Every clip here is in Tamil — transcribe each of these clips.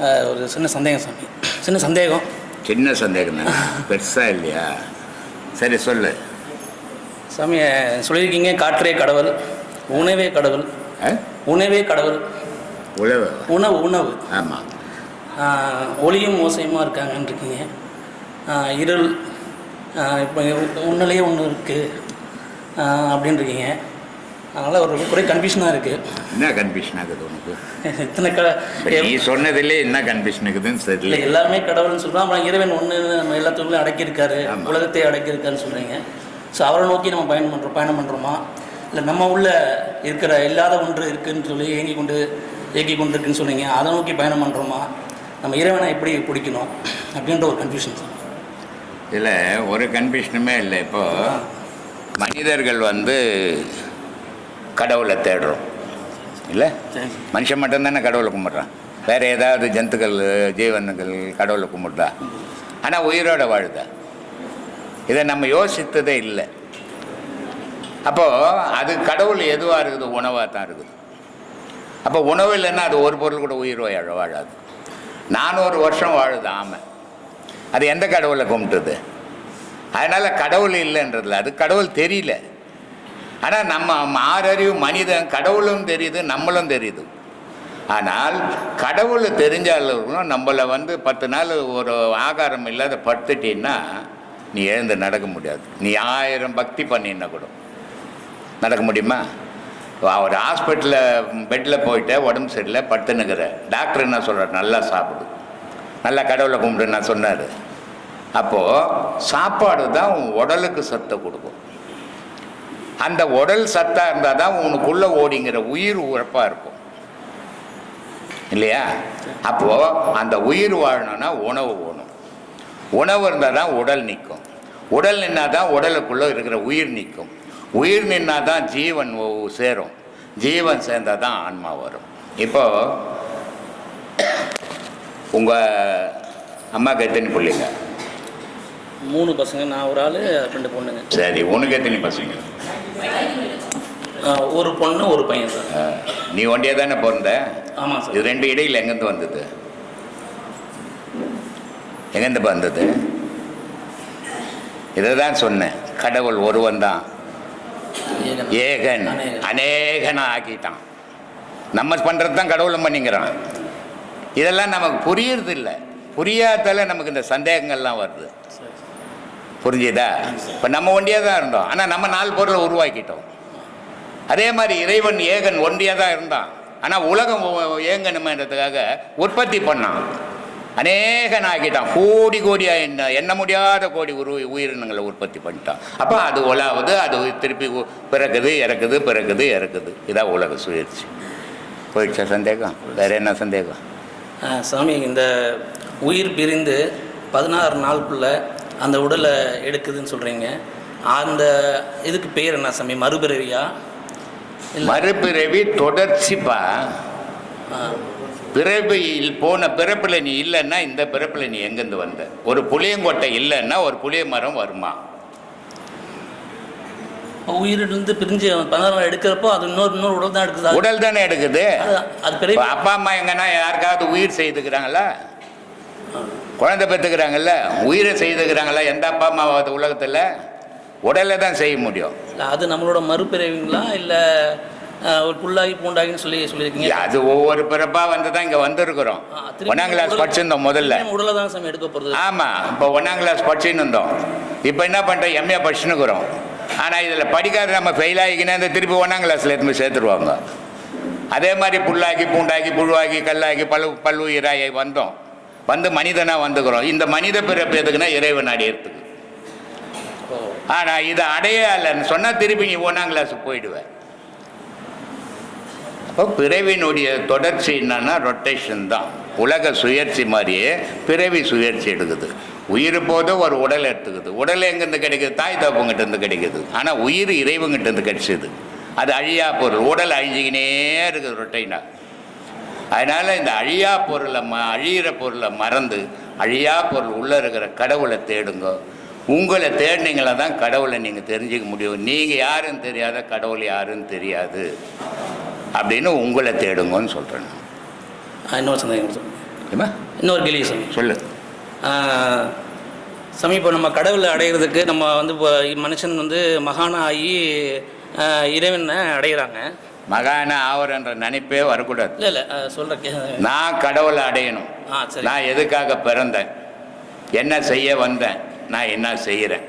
ஒரு சின்ன சந்தேகம் சாமி. சின்ன சந்தேகம். சின்ன சந்தேகம் தானே பெருசா இல்லையா? சரி சொல்லு. சாமி சொல்லியிருக்கீங்க காற்றே கடவுள் உணவே கடவுள்? உணவே கடவுள். உழவு உணவு உணவு. ஆமாம் ஒளியும் மோசமாக இருக்காங்கன்னு இருக்கீங்க. இருள் இப்போ உன்னிலேயே ஒன்று இருக்குது அப்படின்னு இருக்கீங்க. அதனால் ஒரு குறை கன்ஃபியூஷனாக இருக்குது என்ன கன்ஃபியூஷன் ஆகுது உனக்கு? இத்தனை க நீ சொன்னதுலே என்ன கன்ஃபியூஷன் இருக்குதுன்னு இல்லை தெரியல எல்லாமே கடவுள்னு சொல்கிறோம் அப்புறம் இறைவன் ஒன்று நம்ம எல்லாத்துக்குள்ளே அடக்கியிருக்காரு. உலகத்தை அடக்கியிருக்காருன்னு சொல்கிறீங்க ஸோ அவரை நோக்கி நம்ம பயணம் பண்ணுறோம் பயணம் பண்ணுறோமா இல்லை நம்ம உள்ள இருக்கிற இல்லாத ஒன்று இருக்குன்னு சொல்லி ஏங்கி கொண்டு ஏங்கி கொண்டு இருக்குன்னு சொன்னீங்க. அதை நோக்கி பயணம் பண்ணுறோமா நம்ம இறைவனை எப்படி பிடிக்கணும்? அப்படின்ற ஒரு கன்ஃபியூஷன் சார் இதில் ஒரு கன்ஃபியூஷனுமே இல்லை. இப்போ மனிதர்கள் வந்து கடவுளை தேடுறோம். இல்லை? மனுஷன் மட்டும்தானே கடவுளை கும்பிட்றான். வேற ஏதாவது ஜந்துக்கள் ஜீவன்கள் கடவுளை கும்பிடுதா? ஆனால் உயிரோட வாழுதா? இதை நம்ம யோசித்ததே இல்லை. அப்போது அது கடவுள் எதுவாக இருக்குது? உணவாக தான் இருக்குது. அப்போ உணவு இல்லைன்னா அது ஒரு பொருள் கூட உயிர் வாழ வாழாது. நானூறு வருஷம் வாழுது ஆமை. அது எந்த கடவுளை கும்பிட்டுது? அதனால் கடவுள் இல்லைன்றதில்ல அது கடவுள் தெரியல. ஆனால் நம்ம ஆறறிவு மனிதன் கடவுளும் தெரியுது நம்மளும் தெரியுது. ஆனால் கடவுள் தெரிஞ்சாலும் நம்மளை வந்து பத்து நாள் ஒரு ஆகாரம் இல்லாத படுத்துட்டீன்னா நீ எழுந்து நடக்க முடியாது. நீ ஆயிரம் பக்தி பண்ணினா கூட. நடக்க முடியுமா? ஒரு ஹாஸ்பிட்டலில் பெட்டில் போயிட்டு உடம்பு சரியில்லை படுத்துனுக்கிற டாக்டர் என்ன சொல்கிறார் நல்லா சாப்பிடு. நல்லா கடவுளை கும்பிடுன்னு நான் சொன்னார். அப்போது சாப்பாடு தான் உன் உடலுக்கு சத்தை கொடுக்கும். அந்த உடல் சத்தாக இருந்தால் தான் உனக்குள்ளே ஓடிங்கிற உயிர் உறப்பாக இருக்கும். இல்லையா? அப்போது அந்த உயிர் வாழணும்னா உணவு வேணும். உணவு இருந்தால் தான் உடல் நிற்கும் உடல் நின்னா தான் உடலுக்குள்ளே இருக்கிற உயிர் நிற்கும் உயிர் நின்னா தான் ஜீவன் சேரும். ஜீவன் சேர்ந்தால் தான் ஆன்மா வரும். இப்போ உங்கள் அம்மாவுக்கு எத்தனை பிள்ளைங்க? மூணு பசங்க. நான் ஒரு ஆள் ரெண்டு பொண்ணுங்க. சரி உனக்கு எத்தனை பசங்க? ஒரு பொண்ணு ஒரு பையன் சார். நீ ஒண்டியே தானே பிறந்த? ஆமாம் இது சார் ரெண்டு இடையில் எங்கேருந்து வந்தது? எங்கேருந்து வந்தது? இதை தான் சொன்னேன். கடவுள் ஒருவன் தான். ஏகன். அநேகன். ஆக்கிட்டான் நம்ம பண்ணுறது தான் கடவுளும் பண்ணிக்கிறான் இதெல்லாம் நமக்கு புரியறது இல்லை புரியாதால நமக்கு இந்த சந்தேகங்கள்லாம் வருது. புரிஞ்சுதா? இப்போ நம்ம ஒண்டியாக தான் இருந்தோம். ஆனால் நம்ம நாலு பொருளை உருவாக்கிட்டோம். அதே மாதிரி இறைவன் ஏகன் ஒண்டியாக தான் இருந்தான். ஆனால் உலகம் ஒ- ஏங்கணுமன்றதுக்காக உற்பத்தி பண்ணான். அநேகன் ஆக்கிட்டான் கோடி கோடியாக என்ன எண்ண முடியாத கோடி உரு உயிரினங்களை உற்பத்தி பண்ணிட்டான். அப்போ அது உலாவுது அது திருப்பி பிறக்குது இறக்குது பிறக்குது இறக்குது. இதான் உலக சுழற்சி போயிடுச்சா சந்தேகம்? வேற என்ன சந்தேகம்? சாமி இந்த உயிர் பிரிந்து பதினாறு நாளுக்குள்ளே அந்த உடலை எடுக்குதுன்னு சொல்கிறீங்க அந்த இதுக்கு பேர் என்ன சாமி? மறுபிறவியா? மறுபிறவி தொடர்ச்சிப்பா. பிறவியில் போன பிறப்பில் நீ இல்லைன்னா இந்த பிறப்பில் நீ எங்கேருந்து வந்த? ஒரு புளியங்கொட்டை இல்லைன்னா ஒரு புளிய மரம் வருமா? உயிரிலிருந்து பிரிஞ்சு பதினாறு எடுக்கிறப்போ அது இன்னொரு இன்னொரு உடல் தான் எடுக்குது? உடல் தானே எடுக்குது? அது- அப்பா அம்மா எங்கன்னா யாருக்காவது உயிர் செய்துக்கிறாங்களா? குழந்தை பெற்றுக்கிறாங்கல்ல உயிரை செய்துக்கிறாங்களா எந்த அப்பா அம்மாவாவது உலகத்தில் உடலை தான் செய்ய முடியும். அது நம்மளோட மறுபிறவிங்களா? இல்லை ஒரு புல்லாகி பூண்டாகின்னு சொல்லி சொல்லியிருக்கீங்க? அது ஒவ்வொரு பிறப்பா வந்து தான் இங்கே வந்திருக்கிறோம். ஒன்றாம் கிளாஸ் படிச்சிருந்தோம் முதல்ல. உடலை தான் சாமி எடுக்க போகிறது ஆமாம் இப்போ ஒன்றாம் கிளாஸ் படிச்சுன்னு இருந்தோம். இப்போ என்ன பண்ணுறோம் எம்ஏ படிச்சுன்னுக்குறோம். ஆனால் இதில் படிக்காத நம்ம ஃபெயில் ஆகிக்கினா இந்த திருப்பி ஒன்றாம் கிளாஸில் எடுத்து சேர்த்துருவாங்க. அதே மாதிரி புல்லாகி பூண்டாகி புழுவாகி கல்லாகி பல்லு பல்லுயிராகி வந்தோம். வந்து மனிதனாக வந்துக்கிறோம். இந்த மனித பிறப்பு எதுக்குன்னா இறைவன் அடையிறதுக்கு. ஆனால் இதை அடையலைன்னு சொன்னால் திருப்பி நீ ஒன்றாம் கிளாஸுக்கு போயிடுவேன் அப்போ பிறவினுடைய தொடர்ச்சி என்னன்னா ரொட்டேஷன் தான். உலக சுயற்சி மாதிரியே பிறவி சுயற்சி எடுக்குது. உயிர் போது ஒரு உடல் எடுத்துக்குது. உடல் எங்கேருந்து கிடைக்குது? தாய் தப்புங்கிட்ட இருந்து கிடைக்குது. ஆனால் உயிர் இறைவங்கிட்ட இருந்து கிடைச்சிது. அது அழியா பொருள் உடல் அழிஞ்சிக்கினே இருக்குது ரொட்டைனா அதனால் இந்த அழியா பொருளை ம அழியிற பொருளை மறந்து அழியா பொருள் உள்ளே இருக்கிற கடவுளை தேடுங்க. உங்களை தேடினீங்களா தான் கடவுளை நீங்கள் தெரிஞ்சுக்க முடியும். நீங்கள் யாருன்னு தெரியாத கடவுள் யாருன்னு தெரியாது. அப்படின்னு உங்களை தேடுங்கன்னு சொல்கிறேன் இன்னொரு சந்தேகம் இன்னொரு கேள்வி சொல்லு. ஆ, சாமி இப்போ நம்ம கடவுளை அடையிறதுக்கு நம்ம வந்து இப்போ மனுஷன் வந்து மகான ஆகி ஆ, இறைவனை அடையிறாங்க. மகான ஆவரன்ற நினைப்பே வரக்கூடாது. இல்லை இல்லை சொல்கிறேன் நான் கடவுளை அடையணும். சரி. நான் எதுக்காக பிறந்தேன்? என்ன செய்ய வந்தேன்? நான் என்ன செய்கிறேன்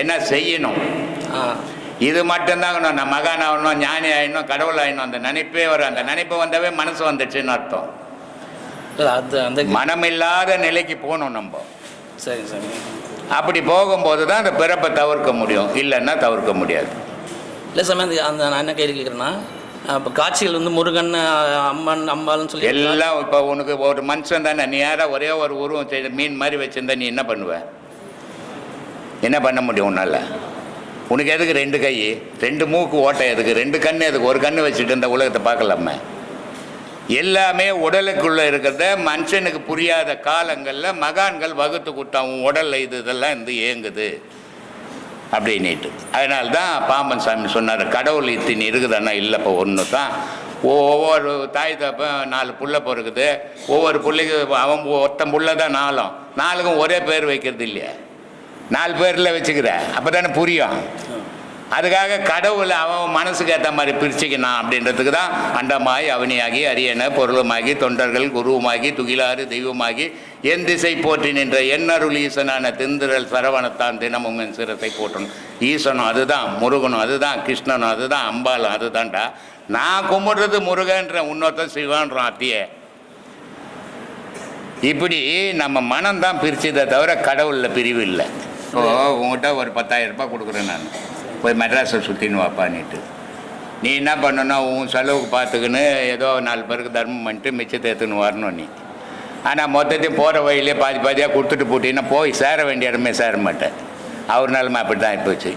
என்ன செய்யணும்? இது மட்டும்தான் நான் மகான் ஆகணும் ஞானி ஆகணும் கடவுள் ஆகணும் அந்த நினைப்பே வரும் அந்த நினைப்பு வந்தவே மனசு வந்துச்சுன்னு அர்த்தம். மனமில்லாத நிலைக்கு போகணும் நம்ம. சரி சாமி அப்படி போகும்போது தான் அந்த பிறப்பை தவிர்க்க முடியும். இல்லைன்னா தவிர்க்க முடியாது. இல்லை சமயம் அந்த அந்த நான் என்ன கேள்வி கேட்குறேன்னா இப்போ காட்சிகள் வந்து முருகன் அம்மன் அம்பாள்னு சொல்லி எல்லாம் இப்போ உனக்கு ஒரு மனுஷன் தானே நீ யாரா ஒரே ஒரு உருவம் செய்த மீன் மாதிரி வச்சுருந்தா நீ என்ன பண்ணுவ? என்ன பண்ண முடியும் உன்னால்? உனக்கு எதுக்கு ரெண்டு கை? ரெண்டு மூக்கு ஓட்டை எதுக்கு? ரெண்டு கண் எதுக்கு? ஒரு கண் வச்சுட்டு இந்த உலகத்தை பார்க்கலாமே. எல்லாமே உடலுக்குள்ளே இருக்கிறத மனுஷனுக்கு புரியாத காலங்களில் மகான்கள் வகுத்து கொடுத்தான் உன் உடலில் இது இதெல்லாம் இருந்து ஏங்குது அப்படின்னுட்டு. அதனால தான் பாம்பன் சாமி சொன்னார் கடவுள் இத்தின் இருக்குதுன்னா இல்லைப்பா ஒன்று தான் ஒவ்வொரு தாய் தப்பன் நாலு புள்ள பிறகுது ஒவ்வொரு பிள்ளைக்கு அவன் ஒருத்தன் புள்ள தான் நாலும். நாலுக்கும் ஒரே பேர் வைக்கிறது இல்லையா. நாலு பேரில் வச்சுக்கிற. அப்போ தானே புரியும். அதுக்காக கடவுளை அவன் மனசுக்கு ஏற்ற மாதிரி பிரிச்சுக்கணும் அப்படின்றதுக்கு தான் அண்டமாய் அவனியாகி அரியணை பொருளுமாகி தொண்டர்கள் குருவுமாகி துகிலாறு தெய்வமாகி என் திசை போற்றி நின்ற எண்ணருள் ஈசனான திந்திரல் சரவணத்தான் தினமும் என் சிரத்தை போற்றணும். ஈசனும் அதுதான் முருகனும் அதுதான் கிருஷ்ணனும் அதுதான் அம்பாலும் அதுதான்டா. நான் கும்பிடுறது முருகன்ற இன்னொருத்தன் சிவான்றான் அத்தியே இப்படி நம்ம மனம்தான் பிரிச்சதை தவிர கடவுளில் பிரிவு இல்லை. இப்போ உங்கள்கிட்ட ஒரு பத்தாயிரம் ரூபாய் கொடுக்குறேன் நான். போய் மெட்ராஸை சுற்றின்னு வாப்பான்னுட்டு நீ என்ன பண்ணணும் உன் செலவுக்கு பார்த்துக்கின்னு ஏதோ நாலு பேருக்கு தர்மம் பண்ணிட்டு மிச்சத்தை எடுத்துன்னு வரணும் நீ. ஆனால் மொத்தத்தையும் போகிற வழியிலே பாதி பாதியாக கொடுத்துட்டு போட்டீங்கன்னா போய் சேர வேண்டிய இடமே சேர மாட்டேன். அவர் நிலமை அப்படி தான் ஆகிப்போச்சு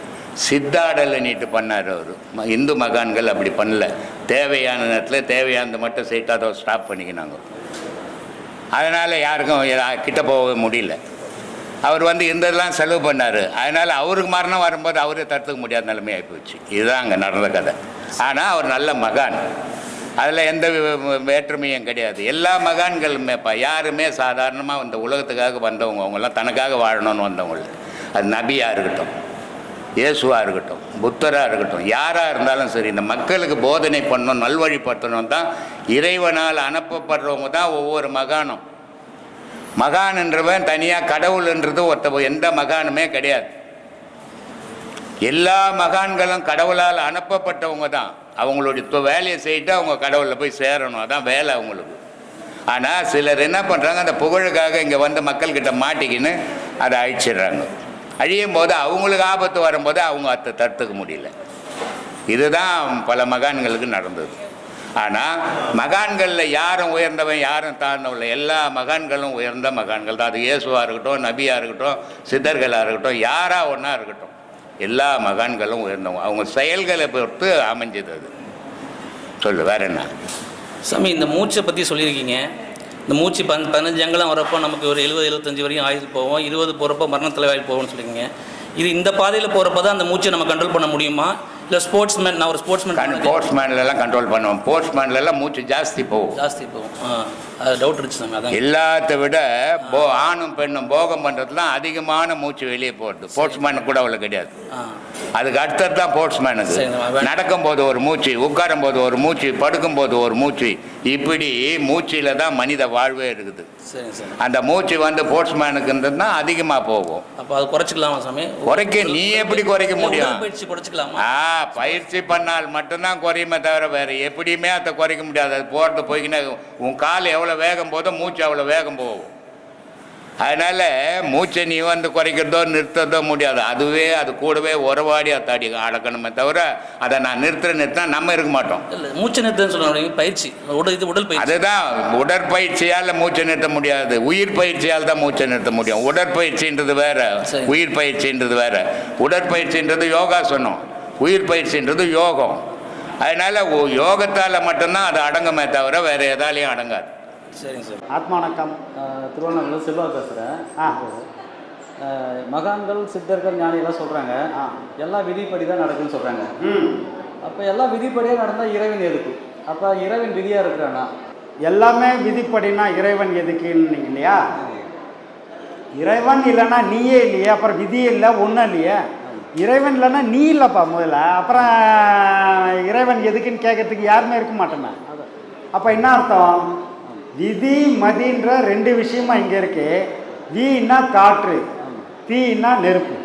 சித்தாடலை நீட்டு பண்ணார் அவர். இந்து மகான்கள் அப்படி பண்ணல. தேவையான நேரத்தில் தேவையானது மட்டும் சீட்டாக அதை ஸ்டாப் பண்ணிக்கினாங்க. அதனால் யாருக்கும் கிட்ட போக முடியல. அவர் வந்து இருந்ததெல்லாம் செலவு பண்ணார். அதனால் அவருக்கு மரணம் வரும்போது அவரே தடுத்துக்க முடியாத நிலைமை போச்சு இதுதான் அங்கே நடந்த கதை. ஆனால் அவர் நல்ல மகான். அதில் எந்த வேற்றுமையும் கிடையாது. எல்லா மகான்களுமே இப்போ யாருமே சாதாரணமாக இந்த உலகத்துக்காக வந்தவங்க அவங்கெல்லாம் தனக்காக வாழணும்னு வந்தவங்க அது நபியாக இருக்கட்டும் இயேசுவாக இருக்கட்டும் புத்தராக இருக்கட்டும் யாராக இருந்தாலும் சரி இந்த மக்களுக்கு போதனை பண்ணணும் நல்வழிப்படுத்தணும் தான் இறைவனால் அனுப்பப்படுறவங்க தான் ஒவ்வொரு மகானும். மகான் என்றவன் தனியாக கடவுள் என்றது ஒருத்த எந்த மகானுமே கிடையாது. எல்லா மகான்களும் கடவுளால் அனுப்பப்பட்டவங்க தான். அவங்களுடைய வேலையை செய்யிட்டு அவங்க கடவுளில் போய் சேரணும். அதான் வேலை அவங்களுக்கு. ஆனால் சிலர் என்ன பண்ணுறாங்க அந்த புகழுக்காக இங்கே வந்து மக்கள்கிட்ட மாட்டிக்கின்னு அதை அழிச்சிடுறாங்க. அழியும் போது அவங்களுக்கு ஆபத்து வரும்போது அவங்க அதை தடுத்துக்க முடியல. இதுதான் பல மகான்களுக்கு நடந்தது. ஆனால் மகான்களில் யாரும் உயர்ந்தவன் யாரும் தாழ்ந்தவன் எல்லா மகான்களும் உயர்ந்த மகான்கள் தான். அது இயேசுவாக இருக்கட்டும் நபியாக இருக்கட்டும் சித்தர்களாக இருக்கட்டும் யாராக ஒன்றா இருக்கட்டும். எல்லா மகான்களும் உயர்ந்தவங்க. அவங்க செயல்களை பொறுத்து அமைஞ்சது அது. சொல்லு வேற என்ன? சாமி இந்த மூச்சை பற்றி சொல்லியிருக்கீங்க. இந்த மூச்சு பன் பதினஞ்சு அங்கெல்லாம் வரப்போ நமக்கு ஒரு எழுபது எழுபத்தஞ்சு வரையும் ஆயுள் போவோம் இருபது போகிறப்போ மரணத்தில் ஆயுள் போவோம்னு சொல்லியிருக்கீங்க. இது இந்த பாதையில் போகிறப்ப தான் அந்த மூச்சை நம்ம கண்ட்ரோல் பண்ண முடியுமா? இல்லை ஸ்போர்ட்ஸ்மேன் நான் ஒரு ஸ்போர்ட்ஸ்மேன் போஸ்ட்மேன்லாம் கண்ட்ரோல் பண்ணுவோம். போஸ்ட்மேன்லாம் மூச்சு ஜாஸ்தி போகும். ஜாஸ்தி போகும். அது டவுட் இருந்துச்சு சாமி அதான். எல்லாத்த விட போ ஆணும் பெண்ணும் போகம் பண்ணுறதுலாம் அதிகமான மூச்சு வெளியே போகிறது போஸ்ட்மேனுக்கு கூட அவ்வளோ கிடையாது. அதுக்கு அடுத்தது தான் போஸ்ட்மேனுக்கு சரி, நம்ம- நடக்கும்போது ஒரு மூச்சு உட்காரும் போது ஒரு மூச்சு படுக்கும்போது ஒரு மூச்சு. இப்படி மூச்சில் தான் மனித வாழ்வே இருக்குது. அந்த மூச்சு வந்து போஸ்ட்மேனுக்குன்றதுனா அதிகமாக போகும். அப்போ அது குறைச்சிக்கலாமா சாமி? குறைக்க நீ எப்படி குறைக்க முடியும்? உடற்பயிற்சி குறைச்சிக்கலாமா? ஆ பயிற்சி பண்ணால் மட்டும்தான் குறையுமே தவிர வேறு எப்படியுமே அதை குறைக்க முடியாது. அது போகிறது போய்க்கினே உன் கால் எவ்வளோ வேகம் போதோ மூச்சு அவ்வளோ வேகம் போகும். அதனால் மூச்சை நீ வந்து குறைக்கிறதோ நிறுத்துறதோ முடியாது. அதுவே அது கூடவே உறவாடி அத்தாடி அடக்கணுமே தவிர அதை நான் நிறுத்துற நிறுத்தினா நம்ம இருக்க மாட்டோம். இல்லை மூச்சு நிறுத்தன்னு சொல்லுவாங்க பயிற்சி. உடல் இது உடல் பயிற்சி. அதுதான் உடற்பயிற்சியால் மூச்சை நிறுத்த முடியாது. உயிர் பயிற்சியால் தான் மூச்சை நிறுத்த முடியும். உடற்பயிற்சின்றது வேற. உயிர் பயிற்சின்றது வேற. உடற்பயிற்சின்றது யோகாசனம். உயிர் பயிற்சின்றது யோகம். அதனால யோகத்தால் மட்டும்தான் அது அடங்குமே தவிர வேற எதாலையும் அடங்காது. சரிங்க சார். ஆத்மானக்கம். திருவண்ணாமலை செல்வா பேசுகிறேன் ஆ. மகான்கள் சித்தர்கள் ஞானியெல்லாம் சொல்கிறாங்க ஆ. எல்லாம் விதிப்படி தான் நடக்குன்னு சொல்கிறாங்க அப்போ எல்லாம் விதிப்படியாக நடந்தால் இறைவன் எதுக்கு? அப்போ இறைவன் விதியாக இருக்கிறானா? எல்லாமே விதிப்படினா இறைவன் எதுக்குன்னு இல்லையா? இறைவன் இல்லைன்னா நீயே இல்லையே அப்புறம் விதி இல்லை ஒன்றும் இல்லையே. இறைவன் இல்லைன்னா நீ இல்லைப்பா முதல்ல. அப்புறம் இறைவன் எதுக்குன்னு கேட்கறதுக்கு யாருமே இருக்க மாட்டோமே அப்போ என்ன அர்த்தம்? விதி மதின்ற ரெண்டு விஷயமா இங்கே இருக்கு. வீன்னா காற்று தீன்னா நெருப்பு.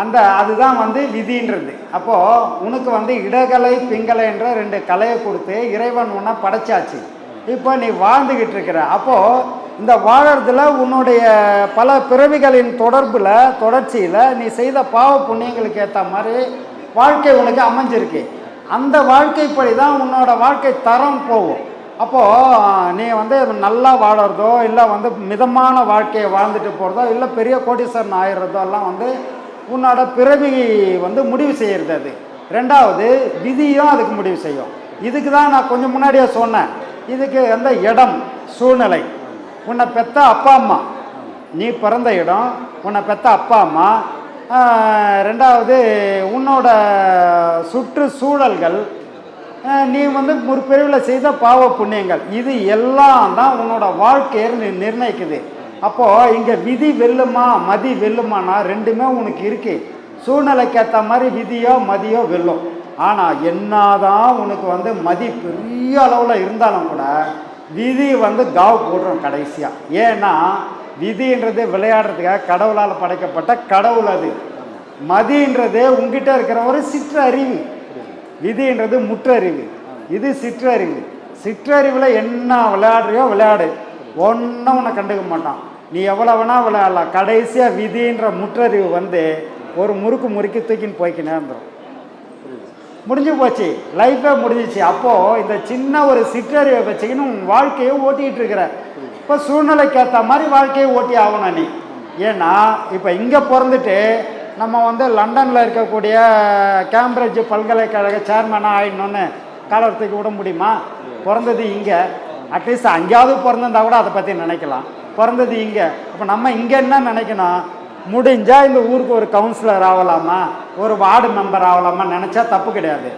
அந்த அதுதான் வந்து விதின்றது. அப்போது உனக்கு வந்து இடகலை பிங்கலைன்ற ரெண்டு கலையை கொடுத்து இறைவன் உன்னை படைச்சாச்சு. இப்போ நீ வாழ்ந்துக்கிட்டு இருக்கிற அப்போது இந்த வாழறதுல உன்னுடைய பல பிறவிகளின் தொடர்பில் தொடர்ச்சியில் நீ செய்த பாவ புண்ணியங்களுக்கு ஏற்ற மாதிரி வாழ்க்கை உனக்கு அமைஞ்சிருக்கு. அந்த வாழ்க்கைப்படி தான் உன்னோட வாழ்க்கை தரம் போகும். அப்போது நீ வந்து நல்லா வாழறதோ இல்லை வந்து மிதமான வாழ்க்கையை வாழ்ந்துட்டு போகிறதோ இல்லை பெரிய கோடீஸ்வரன் ஆயிடுறதோ எல்லாம் வந்து உன்னோட பிறவி வந்து முடிவு செய்கிறது அது. ரெண்டாவது விதியும் அதுக்கு முடிவு செய்யும். இதுக்கு தான் நான் கொஞ்சம் முன்னாடியே சொன்னேன். இதுக்கு அந்த இடம் சூழ்நிலை? உன்னை பெத்த அப்பா அம்மா. நீ பிறந்த இடம் உன்னை பெத்த அப்பா அம்மா. ரெண்டாவது உன்னோட சுற்றுச்சூழல்கள் நீ வந்து ஒரு செய்த பாவ புண்ணியங்கள். இது எல்லாம் தான் உன்னோட வாழ்க்கையை நி- நிர்ணயிக்குது. அப்போது இங்கே விதி வெல்லுமா மதி வெல்லுமானா ரெண்டுமே உனக்கு இருக்குது சூழ்நிலைக்கேற்ற மாதிரி விதியோ மதியோ வெல்லும். ஆனால் என்னதான் உனக்கு வந்து மதி பெரிய அளவில் இருந்தாலும் கூட விதி வந்து காவ் போடுறோம் கடைசியாக ஏன்னா விதின்றது விளையாடுறதுக்காக கடவுளால் படைக்கப்பட்ட கடவுள் அது. மதின்றது உங்ககிட்ட இருக்கிற ஒரு சிற்றறிவு விதின்றது முற்றறிவு. இது சிற்றறிவு. சிற்றறிவில் என்ன விளையாடுறியோ விளையாடு. ஒன்றும் உன்னை கண்டுக்க மாட்டான். நீ எவ்வளோ வேணால் விளையாடலாம். கடைசியாக விதின்ற முற்றறிவு வந்து ஒரு முறுக்கு முறுக்கி தூக்கின்னு போய்க்கு நேர்ந்துடும் முடிஞ்சு போச்சு. லைஃபே முடிஞ்சிச்சு. அப்போது இந்த சின்ன ஒரு சிற்றறிவை வச்சுக்கின்னு உன் வாழ்க்கையை ஓட்டிகிட்டு இருக்கிற. இப்போ சூழ்நிலைக்கு ஏற்ற மாதிரி வாழ்க்கையை ஓட்டி ஆகணும் நீ. ஏன்னா இப்போ இங்கே பிறந்துட்டு நம்ம வந்து லண்டனில் இருக்கக்கூடிய கேம்பிரிட்ஜ் பல்கலைக்கழக சேர்மனாக ஆயிடணும்னு காலத்துக்கு விட முடியுமா? பிறந்தது இங்கே. அட்லீஸ்ட் அங்கேயாவது பிறந்திருந்தா கூட அதை பற்றி நினைக்கலாம். பிறந்தது இங்கே. அப்போ நம்ம இங்கே என்ன நினைக்கணும்? முடிஞ்சால் இந்த ஊருக்கு ஒரு கவுன்சிலர் ஆகலாமா? ஒரு வார்டு மெம்பர் ஆகலாமா? நினச்சா தப்பு கிடையாது.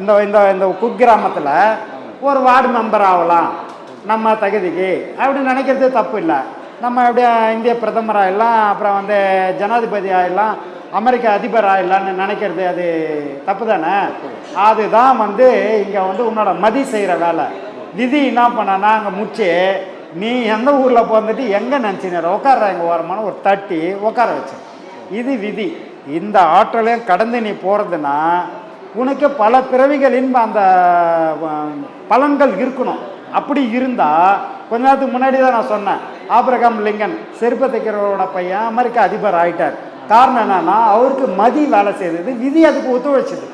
இந்த இந்த இந்த குக்கிராமத்தில் ஒரு வார்டு மெம்பர் ஆகலாம். நம்ம தகுதிக்கு. அப்படி நினைக்கிறது தப்பு இல்லை. நம்ம அப்படியே இந்திய பிரதமர் ஆகிடலாம் அப்புறம் வந்து ஜனாதிபதி ஆகிடலாம் அமெரிக்க அதிபர் ஆகிடலான்னு நினைக்கிறது அது தப்பு தானே அதுதான் வந்து இங்கே வந்து உன்னோட மதி செய்கிற வேலை. விதி என்ன பண்ணனா அங்கே முடிச்சு நீ எந்த ஊரில் பிறந்துட்டு எங்கே நினச்சினார் உட்கார எங்கள் ஓரமான ஒரு தட்டி உட்கார வச்சு. இது விதி. இந்த ஆற்றலையும் கடந்து நீ போகிறதுனா உனக்கு பல பிறவிகளின் அந்த பலன்கள் இருக்கணும். அப்படி இருந்தால் கொஞ்ச நேரத்துக்கு முன்னாடி தான் நான் சொன்னேன் ஆப்ரகாம் லிங்கன் செருப்பை தைக்கிறவரோட பையன் அமெரிக்க அதிபர் ஆயிட்டார். காரணம் என்னன்னா அவருக்கு மதி வேலை செய்தது விதி அதுக்கு ஒத்துழைச்சது.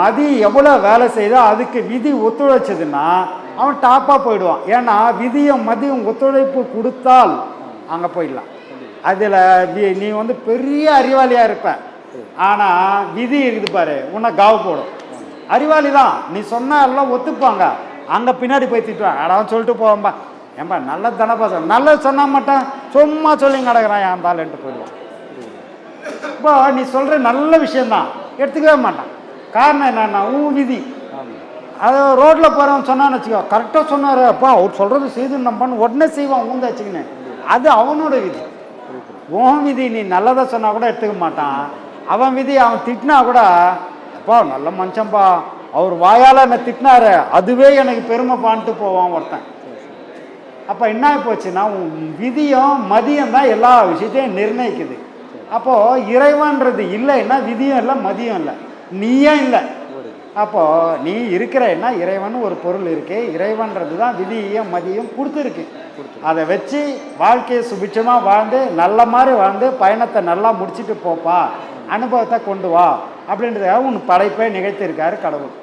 மதி எவ்வளோ வேலை செய்தோ அதுக்கு விதி ஒத்துழைச்சதுன்னா அவன் டாப்பாக போயிடுவான். ஏன்னா விதியும் மதியம் ஒத்துழைப்பு கொடுத்தால் அங்கே போயிடலாம். அதில் நீ வந்து பெரிய அறிவாளியாக இருப்ப. ஆனால் விதி இருக்குது பாரு உன்னை காவு போடும். அறிவாளி தான். நீ சொன்னா எல்லாம் ஒத்துப்பாங்க. அங்கே பின்னாடி போய் திட்டுவான் அடாவும் சொல்லிட்டு போவோம்பா ஏன்பா நல்லது தானப்பா சொல் நல்லது சொன்னால் மட்டும் சும்மா சொல்லி கிடக்குறான் ஏன் தாளுன்ட்டு போயிடுவான். இப்போ நீ சொல்கிற நல்ல விஷயந்தான் எடுத்துக்கவே மாட்டான். காரணம் என்னன்னா உன் விதி. அது ரோட்டில் போகிறவன் சொன்னான்னு வச்சுக்கோ கரெக்டாக சொன்னார். அப்பா அவர் சொல்கிறது செய்து நம்பன்னு உடனே செய்வான் ஊந்த வச்சுக்கினேன். அது அவனோட விதி. உன் விதி நீ நல்லதை சொன்னால் கூட எடுத்துக்க மாட்டான். அவன் விதி அவன் திட்டினா கூட அப்பா நல்ல மனுஷன்பா. அவர் வாயால் என்னை திட்டினாரு. அதுவே எனக்கு பெருமைப்பான்ட்டு போவான் ஒருத்தன். அப்போ என்ன போச்சுன்னா உன் விதியும் மதியம் தான் எல்லா விஷயத்தையும் நிர்ணயிக்குது. அப்போது இறைவன்றது இல்லைன்னா விதியும் இல்லை மதியம் இல்லை. நீயும் இல்லை. அப்போது நீ இருக்கிறன்னா இறைவன் ஒரு பொருள் இருக்கு. இறைவன்றது தான் விதியும் மதியம் கொடுத்துருக்கு. அதை வச்சு வாழ்க்கையை சுபிட்சமாக வாழ்ந்து நல்ல மாதிரி வாழ்ந்து பயணத்தை நல்லா முடிச்சுட்டு போப்பா. அனுபவத்தை கொண்டு வா. அப்படின்றத உன் படைப்பை நிகழ்த்தியிருக்காரு கடவுள்.